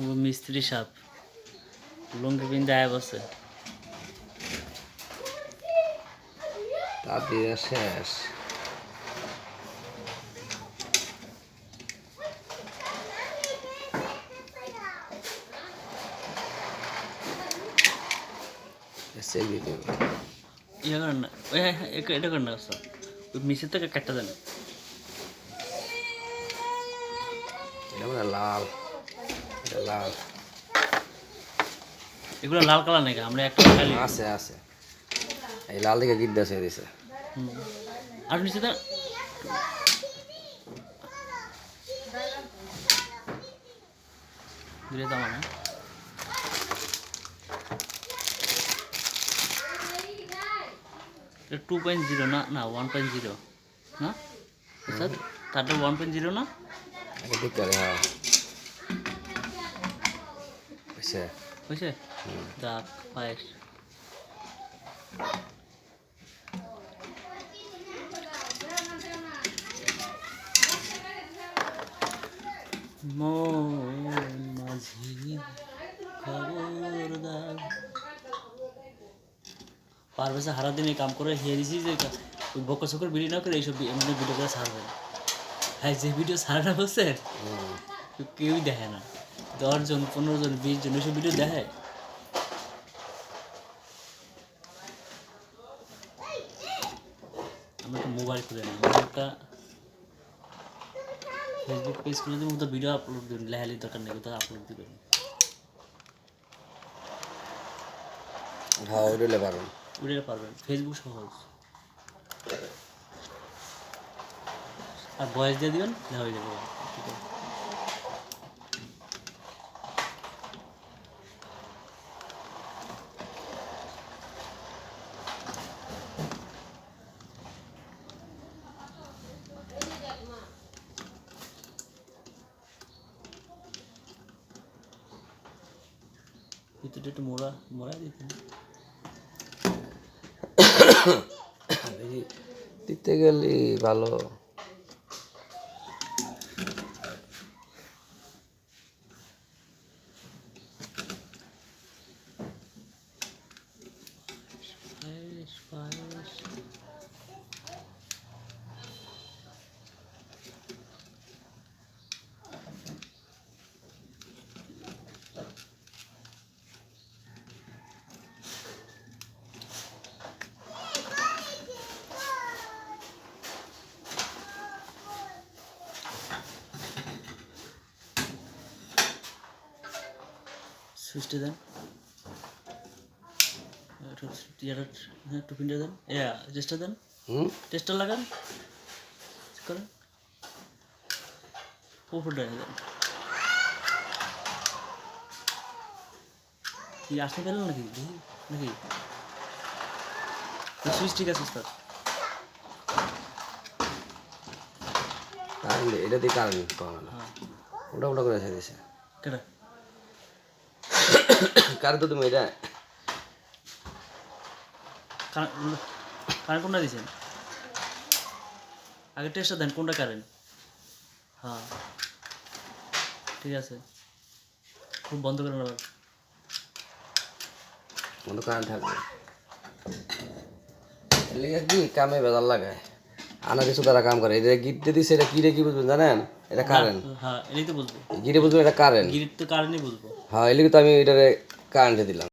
ও মিস্ত্রি সাপ। লুঙ্গি পিন্দে আয় বসে। তা শেষ। ভিডিও ইয়ে করেন না ওই হ্যাঁ, হ্যাঁ, এটা লাল। এগুলো লাল কালার নাকি? আমরা একটা খালি আছে আছে। এই লাল দিকে গিট দেশে দিছে। আর নিচে দেন দূরে দাম না। টু পয়েন্ট জিরো না না ওয়ান পয়েন্ট জিরো না? স্যার তারটা ওয়ান পয়েন্ট জিরো না? ঠিক করে হ্যাঁ। বুঝছে হয়েছে? দাগ পায়েস। মাঝি খবরদার। পারভেজে দিন কাম করে হেরেছি যে ওই বকর সকর ভিডিও না করে এইসব মানে ভিডিও করে ছাড়বে। হ্যাঁ যে ভিডিও ছাড়া বসে কেউই দেখে না। দশজন পনেরো জন বিশ জন এইসব ভিডিও দেখে আমি একটা মোবাইল খুলে নিই ফেসবুক পেজ খুলে তো ভিডিও আপলোড দিন লেহালি দরকার নেই কোথাও আপলোড দিবেন। হ্যাঁ উঠলে পারবেন। উড়ে পারবেন। ফেসবুক সহজ। আর বয়স দিয়ে দিবেন হয়ে যাবে। ঠিক আছে ভিতরে একটু মোড়া মোড়া দিতেন দেখি দিতে গেলে ভালো পায়েস পায়েস সুইচটা দেন। ইয়াটা হ্যাঁ দেন। ইয়া টেস্টটা দেন। হুম? টেস্টটা লাগান। করেন। উপরটা দেন। কি আসতে পেলেন নাকি? নাকি? সুইচ ঠিক আছে স্যার। কারেন্ট এটা দিয়ে কারেন্ট পাবে না হ্যাঁ। ওটা ওটা করে ছেড়ে কেটা তো তুমি এটা কারেন্ট কোনটা দিয়েছেন আগে টেস্টটা দেন কোনটা কারেন্ট হ্যাঁ ঠিক আছে খুব বন্ধ করেন আবার মতো কারেন্ট থাকবে লেগে কি কামে বেজাল লাগায় আনা কিছু তারা কাম করে এটা গিট দিছে এটা কি রে কি বুঝবেন জানেন এটা কারেন্ট হ্যাঁ এটাই তো বুঝব গিটে বুঝবেন এটা কারেন্ট গিরিট তো কারেন্টই বুঝব হ্যাঁ এর লিগে তো আমি এটারে কারেন্টে দিলাম।